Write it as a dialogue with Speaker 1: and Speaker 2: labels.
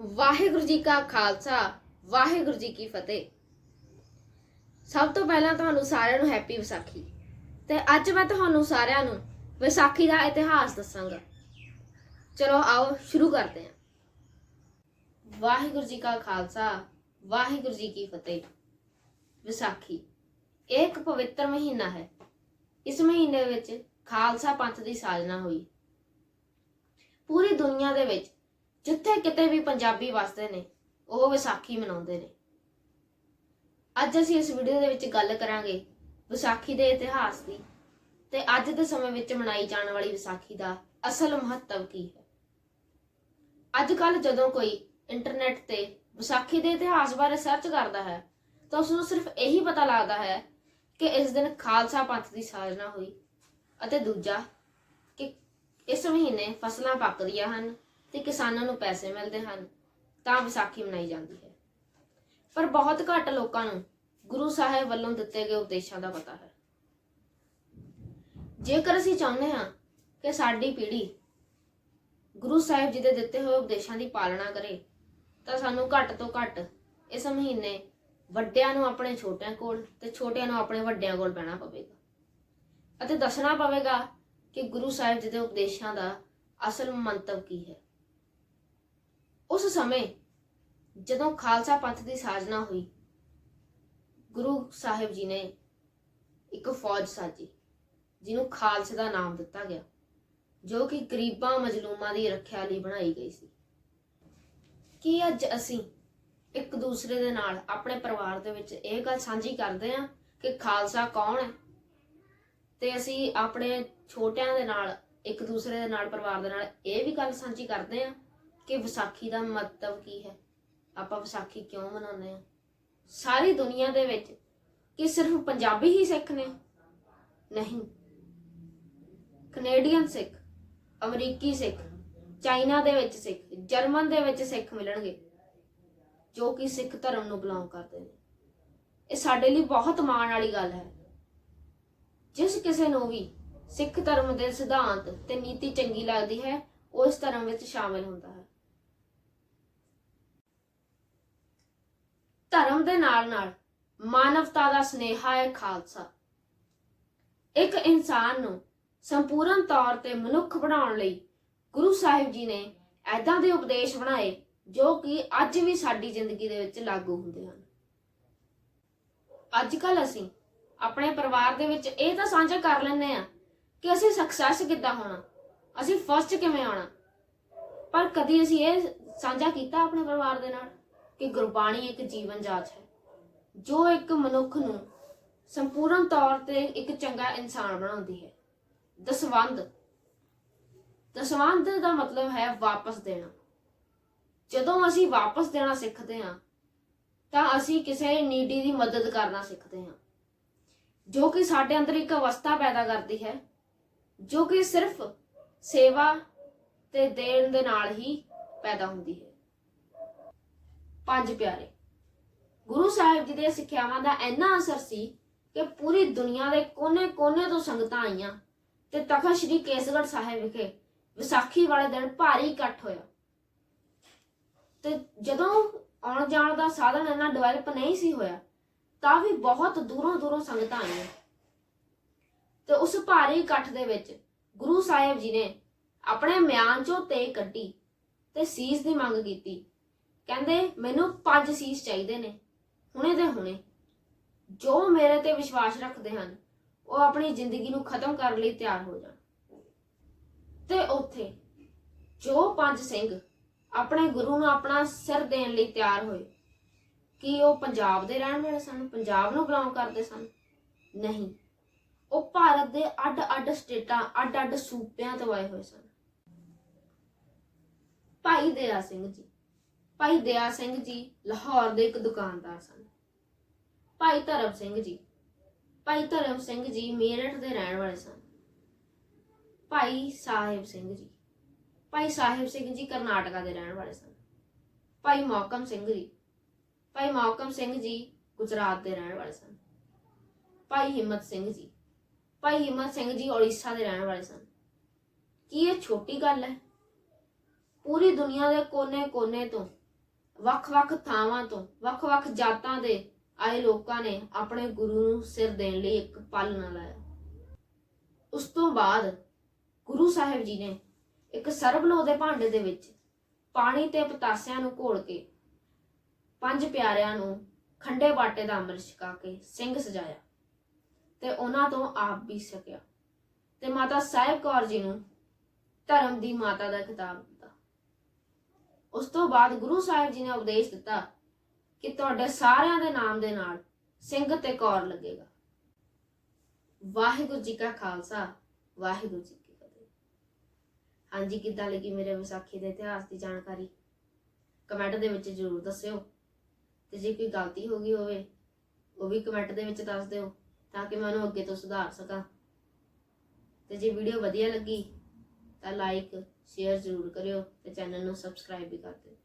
Speaker 1: ਵਾਹਿਗੁਰੂ ਜੀ ਕਾ ਖਾਲਸਾ, ਵਾਹਿਗੁਰੂ ਜੀ ਕੀ ਫਤਿਹ। ਸਭ ਤੋਂ ਪਹਿਲਾਂ ਤੁਹਾਨੂੰ ਸਾਰਿਆਂ ਨੂੰ ਹੈਪੀ ਵਿਸਾਖੀ। ਤੇ ਅੱਜ ਮੈਂ ਤੁਹਾਨੂੰ ਸਾਰਿਆਂ ਨੂੰ ਵਿਸਾਖੀ ਦਾ ਇਤਿਹਾਸ ਦੱਸਾਂਗਾ। ਚਲੋ ਆਓ, ਸ਼ੁਰੂ ਕਰਦੇ ਹਾਂ। ਵਾਹਿਗੁਰੂ ਜੀ ਕਾ ਖਾਲਸਾ, ਵਾਹਿਗੁਰੂ ਜੀ ਕੀ ਫਤਿਹ। ਵਿਸਾਖੀ, ਇਹ ਇੱਕ ਪਵਿੱਤਰ ਮਹੀਨਾ ਹੈ। ਇਸ ਮਹੀਨੇ ਵਿੱਚ ਖਾਲਸਾ ਪੰਥ ਦੀ ਸਾਜਨਾ ਹੋਈ। ਪੂਰੀ ਦੁਨੀਆ ਦੇ ਵਿੱਚ ਜਿੱਥੇ ਕਿਤੇ ਵੀ ਪੰਜਾਬੀ ਵੱਸਦੇ ਨੇ, ਉਹ ਵਿਸਾਖੀ ਮਨਾਉਂਦੇ ਨੇ। ਅੱਜ ਅਸੀਂ ਇਸ ਵੀਡੀਓ ਦੇ ਵਿੱਚ ਗੱਲ ਕਰਾਂਗੇ ਵਿਸਾਖੀ ਦੇ ਇਤਿਹਾਸ ਦੀ ਤੇ ਅੱਜ ਦੇ ਸਮੇਂ ਵਿੱਚ ਮਨਾਈ ਜਾਣ ਵਾਲੀ ਵਿਸਾਖੀ ਦਾ ਅਸਲ ਮਹੱਤਵ ਕੀ ਹੈ। ਅੱਜ ਕੱਲ ਜਦੋਂ ਕੋਈ ਇੰਟਰਨੈਟ ਤੇ ਵਿਸਾਖੀ ਦੇ ਇਤਿਹਾਸ ਬਾਰੇ ਸਰਚ ਕਰਦਾ ਹੈ, ਤਾਂ ਉਸ ਨੂੰ ਸਿਰਫ ਇਹੀ ਪਤਾ ਲੱਗਦਾ ਹੈ ਕਿ ਇਸ ਦਿਨ ਖਾਲਸਾ ਪੰਥ ਦੀ ਸਾਜਨਾ ਹੋਈ ਅਤੇ ਦੂਜਾ ਕਿ ਇਸ ਮਹੀਨੇ ਫਸਲਾਂ ਪੱਕਦੀਆਂ ਹਨ। ਤੇ ਕਿਸਾਨਾਂ ਨੂੰ ਪੈਸੇ ਮਿਲਦੇ ਹਨ, ਤਾਂ ਵਿਸਾਖੀ ਮਨਾਈ ਜਾਂਦੀ ਹੈ। ਪਰ ਬਹੁਤ ਘੱਟ ਲੋਕਾਂ ਨੂੰ ਗੁਰੂ ਸਾਹਿਬ ਵੱਲੋਂ ਦਿੱਤੇ ਗਏ ਉਪਦੇਸ਼ਾਂ ਦਾ ਪਤਾ ਹੈ। ਜੇਕਰ ਅਸੀਂ ਚਾਹੁੰਦੇ ਹਾਂ ਕਿ ਸਾਡੀ ਪੀੜ੍ਹੀ ਗੁਰੂ ਸਾਹਿਬ ਜੀ ਦੇ ਦਿੱਤੇ ਹੋਏ ਉਪਦੇਸ਼ਾਂ ਦੀ ਪਾਲਣਾ ਕਰੇ, ਤਾਂ ਸਾਨੂੰ ਘੱਟ ਤੋਂ ਘੱਟ ਇਸ ਮਹੀਨੇ ਵੱਡਿਆਂ ਨੂੰ ਆਪਣੇ ਛੋਟਿਆਂ ਕੋਲ ਤੇ ਛੋਟਿਆਂ ਨੂੰ ਆਪਣੇ ਵੱਡਿਆਂ ਕੋਲ ਬਹਿਣਾ ਪਵੇਗਾ। ਅਤੇ ਦੱਸਣਾ ਪਵੇਗਾ ਕਿ ਗੁਰੂ ਸਾਹਿਬ ਜੀ ਦੇ ਉਪਦੇਸ਼ਾਂ ਦਾ ਅਸਲ ਮੰਤਵ ਕੀ ਹੈ। ਉਸ ਸਮੇਂ ਜਦੋਂ ਖਾਲਸਾ ਪੰਥ ਦੀ ਸਾਜਨਾ ਹੋਈ, ਗੁਰੂ ਸਾਹਿਬ ਜੀ ਨੇ ਇੱਕ ਫੌਜ ਸਾਜੀ, ਜਿਹਨੂੰ ਖਾਲਸੇ ਦਾ ਨਾਮ ਦਿੱਤਾ ਗਿਆ, ਜੋ ਕਿ ਗਰੀਬਾਂ ਮਜਲੂਮਾਂ ਦੀ ਰੱਖਿਆ ਲਈ ਬਣਾਈ ਗਈ ਸੀ। ਕੀ ਅੱਜ ਅਸੀਂ ਇੱਕ ਦੂਸਰੇ ਦੇ ਨਾਲ ਆਪਣੇ ਪਰਿਵਾਰ ਦੇ ਵਿੱਚ ਇਹ ਗੱਲ ਸਾਂਝੀ ਕਰਦੇ ਹਾਂ ਕਿ ਖਾਲਸਾ ਕੌਣ ਹੈ? ਤੇ ਅਸੀਂ ਆਪਣੇ ਛੋਟਿਆਂ ਦੇ ਨਾਲ, ਇੱਕ ਦੂਸਰੇ ਦੇ ਨਾਲ, ਪਰਿਵਾਰ ਦੇ ਨਾਲ ਇਹ ਵੀ ਗੱਲ ਸਾਂਝੀ ਕਰਦੇ ਹਾਂ ਕਿ ਵਿਸਾਖੀ ਦਾ ਮਹੱਤਵ ਕੀ ਹੈ? ਆਪਾਂ ਵਿਸਾਖੀ ਕਿਉਂ ਮਨਾਉਂਦੇ ਹਾਂ? ਸਾਰੀ ਦੁਨੀਆ ਦੇ ਵਿੱਚ ਕਿ ਸਿਰਫ ਪੰਜਾਬੀ ਹੀ ਸਿੱਖ ਨੇ? ਨਹੀਂ। ਕੈਨੇਡੀਅਨ ਸਿੱਖ, ਅਮਰੀਕੀ ਸਿੱਖ, ਚਾਈਨਾ ਦੇ ਵਿੱਚ ਸਿੱਖ, ਜਰਮਨ ਦੇ ਵਿੱਚ ਸਿੱਖ ਮਿਲਣਗੇ, ਜੋ ਕਿ ਸਿੱਖ ਧਰਮ ਨੂੰ ਬਿਲੋਂਗ ਕਰਦੇ ਨੇ। ਇਹ ਸਾਡੇ ਲਈ ਬਹੁਤ ਮਾਣ ਵਾਲੀ ਗੱਲ ਹੈ। ਜਿਸ ਕਿਸੇ ਨੂੰ ਵੀ ਸਿੱਖ ਧਰਮ ਦੇ ਸਿਧਾਂਤ ਤੇ ਨੀਤੀ ਚੰਗੀ ਲੱਗਦੀ ਹੈ ਉਸ ਧਰਮ ਵਿੱਚ ਸ਼ਾਮਿਲ ਹੁੰਦਾ ਹੈ। ਧਰਮ ਦੇ ਨਾਲ ਨਾਲ ਮਾਨਵਤਾ ਦਾ ਸਨੇਹਾ ਹੈ ਖਾਲਸਾ। ਇੱਕ ਇਨਸਾਨ ਨੂੰ ਸੰਪੂਰਨ ਤੌਰ ਤੇ ਮਨੁੱਖ ਬਣਾਉਣ ਲਈ ਗੁਰੂ ਸਾਹਿਬ ਜੀ ਨੇ ਐਦਾਂ ਦੇ ਉਪਦੇਸ਼ ਬਣਾਏ ਜੋ ਕਿ ਅੱਜ ਵੀ ਸਾਡੀ ਜ਼ਿੰਦਗੀ ਦੇ ਵਿੱਚ ਲਾਗੂ ਹੁੰਦੇ ਹਨ। ਅੱਜ ਕੱਲ ਅਸੀਂ ਆਪਣੇ ਪਰਿਵਾਰ ਦੇ ਵਿੱਚ ਇਹ ਤਾਂ ਸਾਂਝਾ ਕਰ ਲੈਂਦੇ ਆ ਕਿ ਅਸੀਂ ਸਕਸੈਸ ਕਿੱਦਾਂ ਹੋਣਾ, ਅਸੀਂ ਫਸਟ ਕਿਵੇਂ ਆਉਣਾ। ਪਰ ਕਦੀ ਅਸੀਂ ਇਹ ਸਾਂਝਾ ਕੀਤਾ ਆਪਣੇ ਪਰਿਵਾਰ ਦੇ ਨਾਲ? ਕਿ ਗੁਰਬਾਣੀ ਇੱਕ ਜੀਵਨ ਜਾਚ ਹੈ। ਜੋ ਇੱਕ ਮਨੁੱਖ ਨੂੰ ਸੰਪੂਰਨ ਤੌਰ ਤੇ ਇੱਕ ਚੰਗਾ ਇਨਸਾਨ ਬਣਾਉਂਦੀ ਹੈ। ਦਸਵੰਦ ਦਸਵੰਦ ਦਾ ਮਤਲਬ ਹੈ ਵਾਪਸ ਦੇਣਾ। ਜਦੋਂ ਅਸੀਂ ਵਾਪਸ ਦੇਣਾ ਸਿੱਖਦੇ ਹਾਂ, ਤਾਂ ਅਸੀਂ ਕਿਸੇ ਨੀਡੀ ਦੀ ਮਦਦ ਕਰਨਾ ਸਿੱਖਦੇ ਹਾਂ। ਜੋ ਕਿ ਸਾਡੇ ਅੰਦਰ ਇੱਕ ਅਵਸਥਾ ਪੈਦਾ ਕਰਦੀ ਹੈ, ਜੋ ਕਿ ਸਿਰਫ ਸੇਵਾ ਤੇ ਦੇਣ ਦੇ ਨਾਲ ਹੀ ਪੈਦਾ ਹੁੰਦੀ ਹੈ। ਪੰਜ ਪਿਆਰੇ। ਗੁਰੂ ਸਾਹਿਬ ਜੀ ਦੀਆਂ ਸਿੱਖਿਆਵਾਂ ਦਾ ਇੰਨਾ ਅਸਰ ਸੀ ਕਿ ਪੂਰੀ ਦੁਨੀਆ ਦੇ ਕੋਨੇ-ਕੋਨੇ ਤੋਂ ਸੰਗਤਾਂ ਆਈਆਂ ਤੇ ਤਖਤ ਸ੍ਰੀ ਕੇਸਗੜ੍ਹ ਸਾਹਿਬ ਵਿਖੇ ਵਿਸਾਖੀ ਵਾਲੇ ਦਿਨ ਭਾਰੀ ਇਕੱਠ ਹੋਇਆ। ਤੇ ਜਦੋਂ ਆਉਣ ਜਾਣ ਦਾ ਸਾਧਨ ਇੰਨਾ ਡਿਵੈਲਪ ਨਹੀਂ ਸੀ ਹੋਇਆ, ਤਾਂ ਵੀ ਬਹੁਤ ਦੂਰੋਂ ਦੂਰੋਂ ਸੰਗਤਾਂ ਆਈਆਂ। ਤੇ ਉਸ ਭਾਰੀ ਇਕੱਠ ਦੇ ਵਿੱਚ ਗੁਰੂ ਸਾਹਿਬ ਜੀ ਨੇ ਆਪਣੇ ਮਿਆਨ ਚੋਂ ਤੇ ਕੱਢੀ ਤੇ ਸੀਸ ਦੀ ਮੰਗ ਕੀਤੀ। ਕਹਿੰਦੇ, ਮੈਨੂੰ ਪੰਜ ਸੀਸ ਚਾਹੀਦੇ ਨੇ, ਹੁਣੇ ਦੇ ਹੁਣੇ। ਜੋ ਮੇਰੇ ਤੇ ਵਿਸ਼ਵਾਸ ਰੱਖਦੇ ਹਨ, ਉਹ ਆਪਣੀ ਜ਼ਿੰਦਗੀ ਨੂੰ ਖਤਮ ਕਰਨ ਲਈ ਤਿਆਰ ਹੋ ਜਾਣ। ਤੇ ਉੱਥੇ ਜੋ ਪੰਜ ਸਿੰਘ ਆਪਣੇ ਗੁਰੂ ਨੂੰ ਆਪਣਾ ਸਿਰ ਦੇਣ ਲਈ ਤਿਆਰ ਹੋਏ, ਕੀ ਉਹ ਪੰਜਾਬ ਦੇ ਰਹਿਣ ਵਾਲੇ ਸਨ, ਪੰਜਾਬ ਨੂੰ ਬਿਲੋਂਗ ਕਰਦੇ ਸਨ? ਨਹੀਂ। ਉਹ ਭਾਰਤ ਦੇ ਅੱਡ-ਅੱਡ ਸਟੇਟਾਂ, ਅੱਡ-ਅੱਡ ਸੂਬਿਆਂ ਤੋਂ ਆਏ ਹੋਏ ਸਨ। ਭਾਈ ਦੇਰਾ ਸਿੰਘ ਜੀ ਭਾਈ ਦਇਆ ਸਿੰਘ ਜੀ ਲਾਹੌਰ ਦੇ ਇੱਕ ਦੁਕਾਨਦਾਰ ਸਨ। ਭਾਈ ਧਰਮ ਸਿੰਘ ਜੀ, ਭਾਈ ਧਰਮ ਸਿੰਘ ਜੀ ਮੇਰਠ ਦੇ ਰਹਿਣ ਵਾਲੇ ਸਨ। ਭਾਈ ਸਾਹਿਬ ਸਿੰਘ ਜੀ, ਭਾਈ ਸਾਹਿਬ ਸਿੰਘ ਜੀ ਕਰਨਾਟਕਾ ਦੇ ਰਹਿਣ ਵਾਲੇ ਸਨ। ਭਾਈ ਮੌਕਮ ਸਿੰਘ ਜੀ, ਭਾਈ ਮੌਕਮ ਸਿੰਘ ਜੀ ਗੁਜਰਾਤ ਦੇ ਰਹਿਣ ਵਾਲੇ ਸਨ। ਭਾਈ ਹਿੰਮਤ ਸਿੰਘ ਜੀ, ਭਾਈ ਹਿੰਮਤ ਸਿੰਘ ਜੀ ਉੜੀਸਾ ਦੇ ਰਹਿਣ ਵਾਲੇ ਸਨ। ਕੀ ਇਹ ਛੋਟੀ ਗੱਲ ਹੈ? ਪੂਰੀ ਦੁਨੀਆ ਦੇ ਕੋਨੇ-ਕੋਨੇ ਤੋਂ ਵੱਖ-ਵੱਖ ਥਾਵਾਂ ਤੋਂ ਵੱਖ-ਵੱਖ ਜਾਤਾਂ ਦੇ ਆਏ ਲੋਕਾਂ ਨੇ ਆਪਣੇ ਗੁਰੂ ਨੂੰ ਸਿਰ ਦੇਣ ਲਈ ਇੱਕ ਪਲ ਨਾ ਲਾਇਆ। ਉਸ ਤੋਂ ਬਾਅਦ ਗੁਰੂ ਸਾਹਿਬ ਜੀ ਨੇ ਇੱਕ ਸਰਬਲੋ ਦੇ ਭਾਂਡੇ ਦੇ ਵਿੱਚ ਪਾਣੀ ਤੇ ਪਤਾਸਿਆਂ ਨੂੰ ਘੋਲ ਕੇ ਪੰਜ ਪਿਆਰਿਆਂ ਨੂੰ ਖੰਡੇ ਬਾਟੇ ਦਾ ਅੰਮ੍ਰਿਤ ਛਕਾ ਕੇ ਸਿੰਘ ਸਜਾਇਆ ਤੇ ਉਹਨਾਂ ਤੋਂ ਆਪ ਵੀ ਸਕਿਆ ਤੇ ਮਾਤਾ ਸਾਹਿਬ ਕੌਰ ਜੀ ਨੂੰ ਧਰਮ ਦੀ ਮਾਤਾ ਦਾ ਖਿਤਾਬ ਉਸ ਤੋਂ ਬਾਅਦ ਗੁਰੂ ਸਾਹਿਬ ਜੀ ਨੇ ਉਪਦੇਸ਼ ਦਿੱਤਾ ਕਿ ਤੁਹਾਡੇ ਸਾਰਿਆਂ ਦੇ ਨਾਮ ਦੇ ਨਾਲ ਸਿੰਘ ਤੇ ਕੌਰ ਲੱਗੇਗਾ। ਵਾਹਿਗੁਰੂ ਜੀ ਕਾ ਖਾਲਸਾ, ਵਾਹਿਗੁਰੂ ਜੀ ਕੀ ਫਤਿਹ। ਹਾਂਜੀ, ਕਿੱਦਾਂ ਲੱਗੀ ਮੇਰੇ ਵਿਸਾਖੀ ਦੇ ਇਤਿਹਾਸ ਦੀ ਜਾਣਕਾਰੀ? ਕਮੈਂਟ ਦੇ ਵਿੱਚ ਜ਼ਰੂਰ ਦੱਸਿਓ। ਤੇ ਜੇ ਕੋਈ ਗਲਤੀ ਹੋ ਗਈ ਹੋਵੇ, ਉਹ ਵੀ ਕਮੈਂਟ ਦੇ ਵਿੱਚ ਦੱਸ ਦਿਓ ਤਾਂ ਕਿ ਮੈਂ ਉਹਨੂੰ ਅੱਗੇ ਤੋਂ ਸੁਧਾਰ ਸਕਾਂ। ਤੇ ਜੇ ਵੀਡੀਓ ਵਧੀਆ ਲੱਗੀ ਤਾਂ ਲਾਈਕ ਸ਼ੇਅਰ ਜ਼ਰੂਰ ਕਰਿਓ ਤੇ ਚੈਨਲ ਨੂੰ ਸਬਸਕ੍ਰਾਈਬ ਵੀ ਕਰ ਦਿਓ।